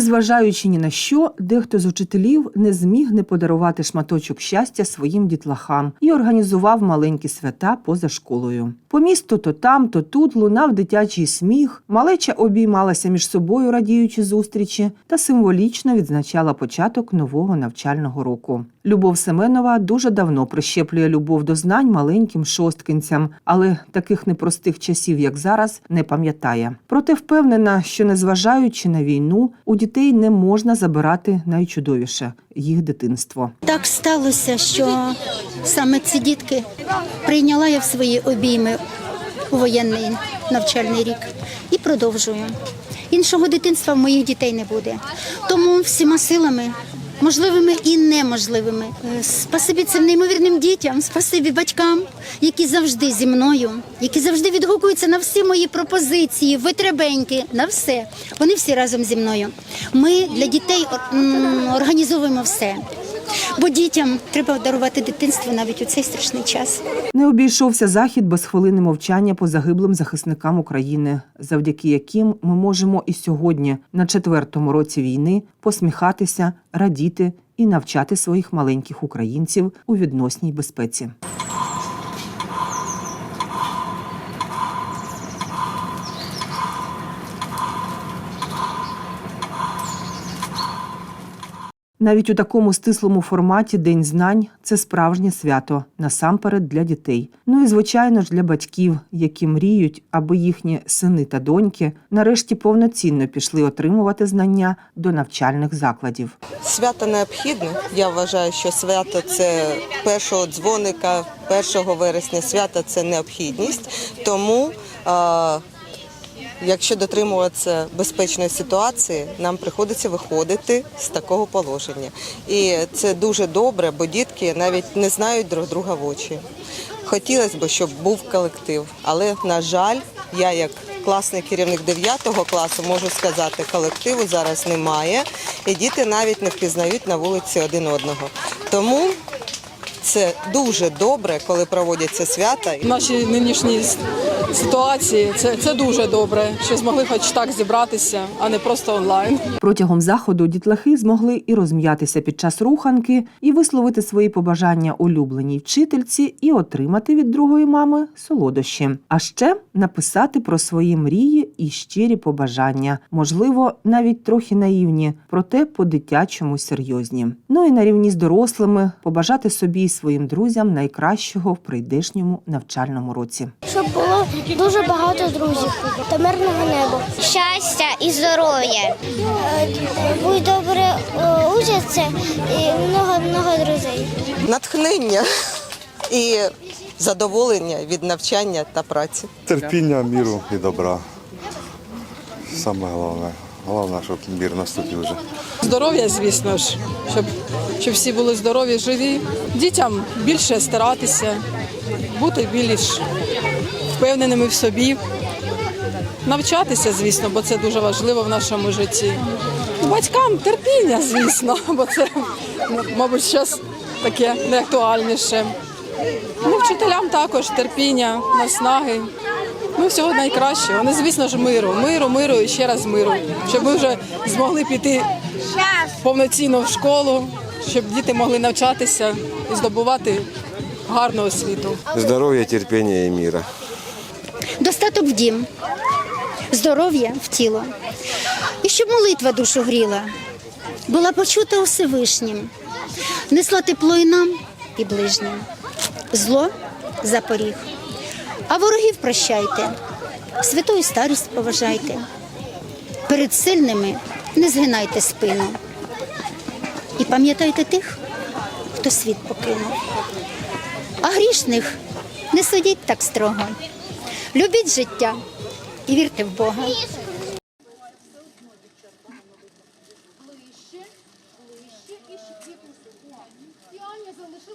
незважаючи ні на що, дехто з учителів не зміг не подарувати шматочок щастя своїм дітлахам і організував маленькі свята поза школою. По місту то там, то тут лунав дитячий сміх, малеча обіймалася між собою, радіючи зустрічі, та символічно відзначала початок нового навчального року. Любов Семенова дуже давно прищеплює любов до знань маленьким шосткинцям, але таких непростих часів, як зараз, не пам'ятає. Проте впевнена, що незважаючи на війну, у дітей не можна забирати найчудовіше їх дитинство. Так сталося, що саме ці дітки прийняла я в свої обійми у воєнний навчальний рік і продовжую. Іншого дитинства в моїх дітей не буде. Тому всіма силами. Можливими і неможливими. Е, Спасибі цим неймовірним дітям, спасибі батькам, які завжди зі мною, які завжди відгукуються на всі мої пропозиції, витребеньки, на все. Вони всі разом зі мною. Ми для дітей організовуємо все. Бо дітям треба дарувати дитинство навіть у цей страшний час. Не обійшовся захід без хвилини мовчання по загиблим захисникам України, завдяки яким ми можемо і сьогодні, на четвертому році війни, посміхатися, радіти і навчати своїх маленьких українців у відносній безпеці. Навіть у такому стислому форматі День знань це справжнє свято насамперед для дітей. Ну і звичайно ж для батьків, які мріють, аби їхні сини та доньки нарешті повноцінно пішли отримувати знання до навчальних закладів. Свято необхідне. Я вважаю, що свято це першого дзвоника, 1 вересня. Свято це необхідність. Тому, якщо дотримуватися безпечної ситуації, нам приходиться виходити з такого положення. І це дуже добре, бо дітки навіть не знають друг друга в очі. Хотілося б, щоб був колектив, але на жаль, я як класний керівник 9 класу можу сказати, колективу зараз немає, і діти навіть не впізнають на вулиці один одного. Тому це дуже добре, коли проводяться свята. Нинішній с- ситуації це, це дуже добре, що змогли хоч так зібратися, а не просто онлайн. Протягом заходу дітлахи змогли і розм'ятися під час руханки, і висловити свої побажання улюбленій вчительці, і отримати від другої мами солодощі. А ще написати про свої мрії і щирі побажання, можливо, навіть трохи наївні, проте по-дитячому серйозні. Ну і на рівні з дорослими побажати собі і своїм друзям найкращого в прийдешньому навчальному році. щоб було дуже багато друзів та мирного неба. щастя і здоров'я. Будь добре е, учаться і много-много друзей. Натхнення і задоволення від навчання та праці. Терпіння, міру і добра. Саме головне. Головне, щоб мір наступив вже. Здоров'я, звісно ж, щоб, щоб всі були здорові, живі. Дітям більше старатися, бути більш впевненими в собі. Навчатися, звісно, бо це дуже важливо в нашому житті. Батькам терпіння, звісно, бо це, мабуть, зараз таке неактуальніше. Ну, вчителям також терпіння, наснаги. Ну, всього найкращого. Ну, звісно ж, миру, миру, миру і ще раз миру. Щоб ми вже змогли піти повноцінно в школу, щоб діти могли навчатися і здобувати гарну освіту. Здоров'я, терпіння і міра. Достаток в дім, здоров'я в тіло. І щоб молитва душу гріла, була почута Всевишнім, несла тепло і нам, і ближнім. Зло за поріг. А ворогів прощайте, святою старість поважайте. Перед сильними не згинайте спину. І пам'ятайте тих, хто світ покинув. А грішних не судіть так строго. Любіть життя і вірте в Бога.